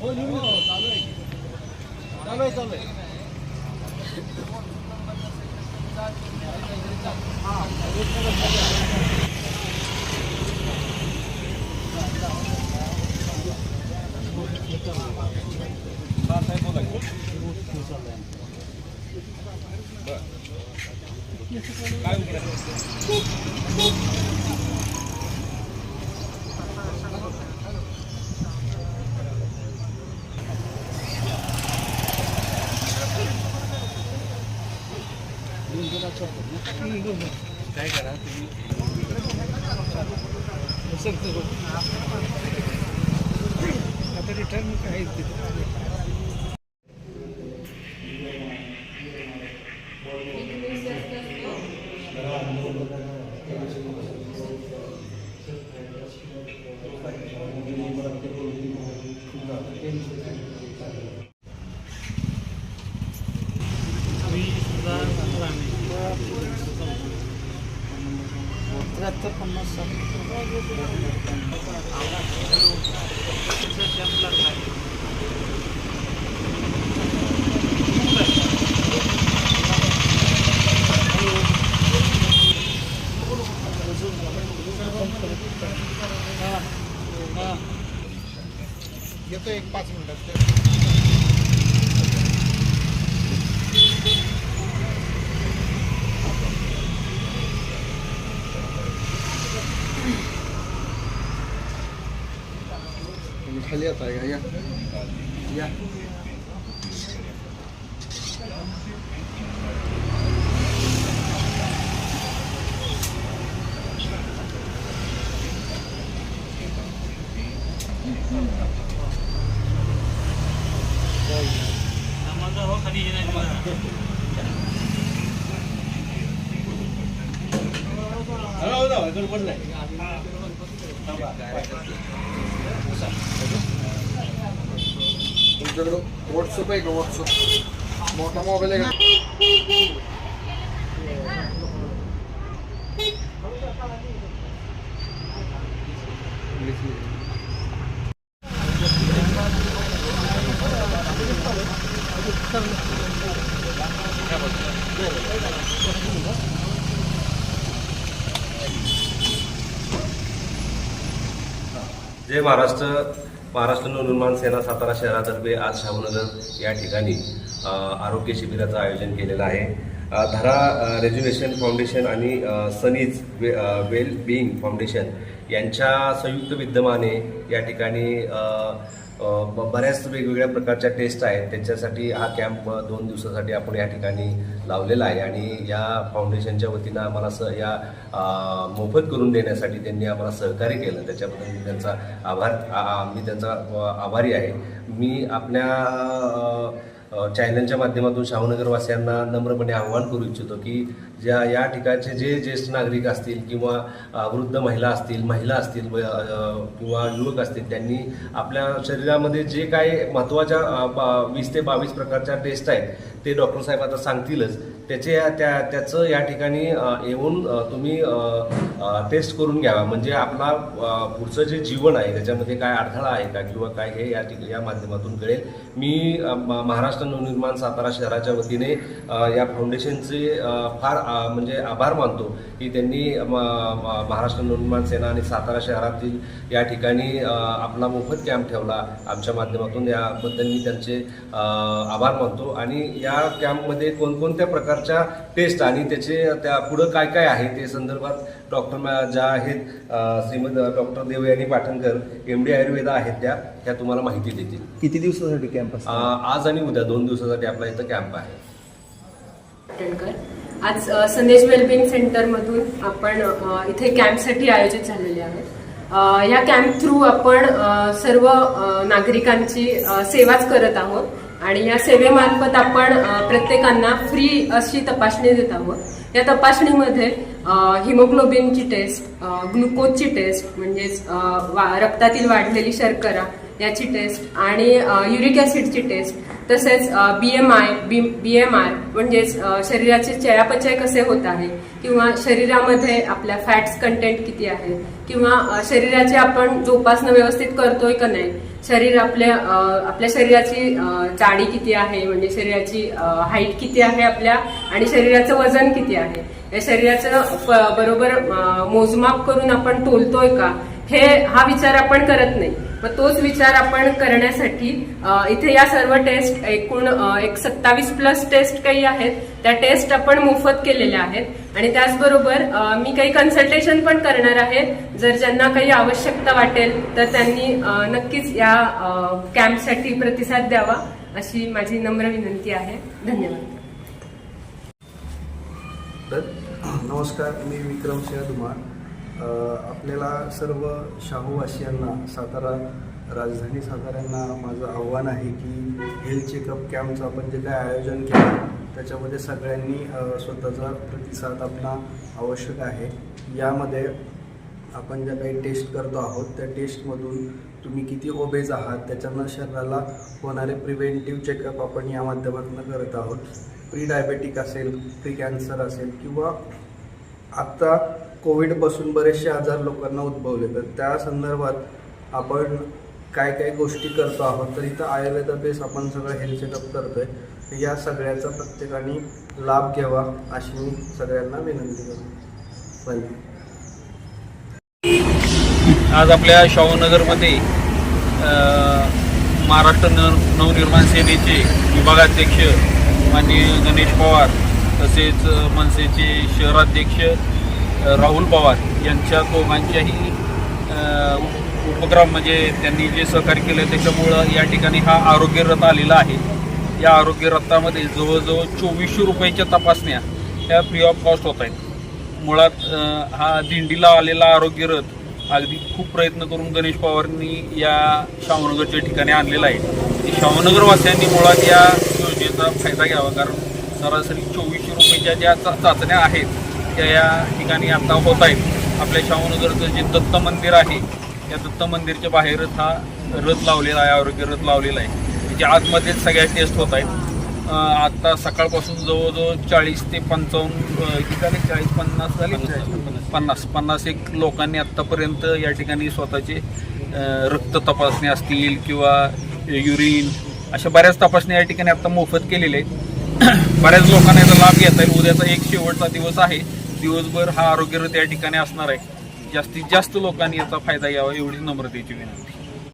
हो, चालू आहे चालू आहे. त्र्याहत्तर पन्नास साठ येतो एक पाच मिनिटात तुम्ही खाली येत आहे का या या तुमच्याकडं व्हॉट्सअप ఇద్దరు వాట్సప్ ఇక వాట్సప్ మొత్తం మొబైలే కదా जय महाराष्ट्र. महाराष्ट्र नवनिर्माण सेना सातारा शहरातर्फे आज शाहूनगर या ठिकाणी आरोग्य शिबिराचं आयोजन केलेलं आहे. धरा अ, फाउंडेशन आणि सनीज वे वेल बिईंग फाउंडेशन यांच्या संयुक्त विद्यमाने या ठिकाणी बऱ्याच वेगवेगळ्या प्रकारच्या टेस्ट आहेत. त्याच्यासाठी हा कॅम्प दोन दिवसासाठी आपण या ठिकाणी लावलेला आहे आणि या फाउंडेशनच्या वतीनं आम्हाला स या मोफत करून देण्यासाठी त्यांनी आम्हाला सहकार्य केलं. त्याच्याबद्दल मी त्यांचा आभार आ- मी त्यांचा आभारी आहे. मी आपल्या चॅनलच्या माध्यमातून शाहूनगरवासियांना नम्रपणे आवाहन करू इच्छितो की ज्या या ठिकाणचे जे ज्येष्ठ नागरिक असतील किंवा वृद्ध महिला असतील महिला असतील किंवा युवक असतील त्यांनी आपल्या शरीरामध्ये जे काही महत्त्वाच्या वीस ते बावीस प्रकारच्या टेस्ट आहेत ते डॉक्टर साहेब आता सांगतीलच. त्याचे त्या त्याचं या ठिकाणी येऊन तुम्ही टेस्ट करून घ्यावा. म्हणजे आपला पुढचं जे जीवन आहे त्याच्यामध्ये काय अडथळा आहे का? किंवा काय हे या ठिक या माध्यमातून कळेल. मी महाराष्ट्र नवनिर्माण सातारा शहराच्या वतीने या फाउंडेशनचे फार म्हणजे आभार मानतो की त्यांनी म- महाराष्ट्र नवनिर्माण सेना आणि सातारा शहरातील या ठिकाणी आपला मोफत कॅम्प ठेवला. आमच्या माध्यमातून याबद्दल मी त्यांचे आभार मानतो. आणि या कॅम्पमध्ये कोणकोणत्या प्रकारच्या टेस्ट आणि त्याचे त्या पुढं काय काय आहे ते संदर्भात डॉक्टर मॅ- ज्या आहेत Shrimad doctor Devyani Patankar M D Ayurveda आहेत त्या त्या तुम्हाला माहिती देतील. किती दिवसासाठी कॅम्प आज आणि उद्या दोन दिवसासाठी आपला इथं कॅम्प आहे. आज संदेश वेलबिंग सेंटरमधून आपण इथे कॅम्पसाठी आयोजित झालेले आहेत. अ, या कॅम्प थ्रू आपण सर्व नागरिकांची सेवाच करत आहोत. आणि या सेवेमार्फत आपण प्रत्येकांना फ्री अशी तपासणी देत आहोत. या तपासणीमध्ये हिमोग्लोबिनची टेस्ट ग्लुकोजची टेस्ट म्हणजेच रक्तातील वाढलेली शर्करा याची टेस्ट आणि युरिक ऍसिडची टेस्ट तसेच B M I B M R म्हणजेच शरीराचे चयापचय कसे होत आहे? किंवा शरीरामध्ये आपल्या फॅट्स कंटेंट किती आहे? किंवा शरीराचे शरीराची आपण जोपासना व्यवस्थित करतोय का नाही? शरीर आपल्या आपल्या शरीराची जाडी किती आहे? म्हणजे शरीराची हाईट किती आहे आपल्या? आणि शरीराचं वजन किती आहे? या शरीराचं बरोबर मोजमाप करून आपण तोलतोय का? हे हा विचार आपण करत नाही. मग तोच विचार आपण करण्यासाठी इथे या सर्व टेस्ट एकूण एक सत्तावीस प्लस टेस्ट काही आहेत त्या टेस्ट आपण मोफत केलेल्या आहेत. आणि त्याचबरोबर मी काही कन्सल्टेशन पण करणार आहे. जर ज्यांना काही आवश्यकता वाटेल तर त्यांनी नक्कीच या कॅम्पसाठी प्रतिसाद द्यावा अशी माझी नम्र विनंती आहे. धन्यवाद. नमस्कार मी विक्रम सिंह धुमाळ आपल्याला सर्व शाहूवासियांना सातारा राजधानी साताऱ्यांना माझं आव्हान आहे की हेल्थ चेकअप कॅम्पचं आपण जे काय आयोजन केलं त्याच्यामध्ये सगळ्यांनी स्वतःचा प्रतिसाद आपला आवश्यक आहे. यामध्ये आपण ज्या काही टेस्ट करतो आहोत त्या टेस्टमधून तुम्ही किती ओबेज आहात त्याच्यानं शरीराला होणारे प्रिव्हेंटिव्ह चेकअप आपण या माध्यमातून करत आहोत. प्री डायबेटिक असेल प्री कॅन्सर असेल किंवा आत्ता कोविडपासून बरेचसे आजार लोकांना उद्भवले. तर त्या संदर्भात आपण काय काय गोष्टी करतो आहोत तर इथं आयुर्वेदा बेस आपण सगळं हेल्थ चेकअप करतोय. आहे या सगळ्याचा प्रत्येकाने लाभ घ्यावा अशी मी सगळ्यांना विनंती करतो. धन्यवाद. आज आपल्या शाहूनगरमध्ये महाराष्ट्र न नवनिर्माण सेनेचे विभागाध्यक्ष माननीय गणेश पवार तसेच मनसेचे शहराध्यक्ष राहुल पवार यांच्या दोघांच्याही उपक्रम म्हणजे त्यांनी जे सहकार्य केलं त्याच्यामुळं या ठिकाणी हा आरोग्य रथ आलेला आहे. या आरोग्य रथामध्ये जवळजवळ चोवीसशे रुपयाच्या तपासण्या ह्या फ्री ऑफ कॉस्ट होत आहेत. मुळात हा दिंडीला आलेला आरोग्य रथ अगदी खूप प्रयत्न करून गणेश पवारांनी या शाहूनगरच्या ठिकाणी आणलेला आहे. की शाहूनगरवासियांनी मुळात या योजनेचा फायदा घ्यावा कारण सरासरी चोवीसशे रुपयाच्या ज्या चाचण्या आहेत त्या या ठिकाणी आता होत आहेत. आपल्या शाहूनगरचं जे दत्त मंदिर आहे या दत्त मंदिरच्या बाहेरच हा रथ लावलेला आहे आरोग्य रथ लावलेला आहे. त्याच्या आतमध्येच सगळ्या टेस्ट होत आहेत. आत्ता आता सकाळपासून जवळजवळ चाळीस ते पंचावन्न ठिकाणी किती झाले? चाळीस पन्नास झाले? पन्नास पन्नास एक लोकांनी आत्तापर्यंत या ठिकाणी स्वतःचे रक्त तपासणी असतील किंवा युरिन अशा बऱ्याच तपासण्या या ठिकाणी आत्ता मोफत केलेल्या आहेत. बऱ्याच लोकांना याचा लाभ घेता येईल. उद्याचा एक शेवटचा दिवस आहे. दिवसभर हा आरोग्य रथ या ठिकाणी असणार आहे. जास्तीत जास्त लोकांनी याचा फायदा घ्यावा एवढी नम्रतेची विनंती.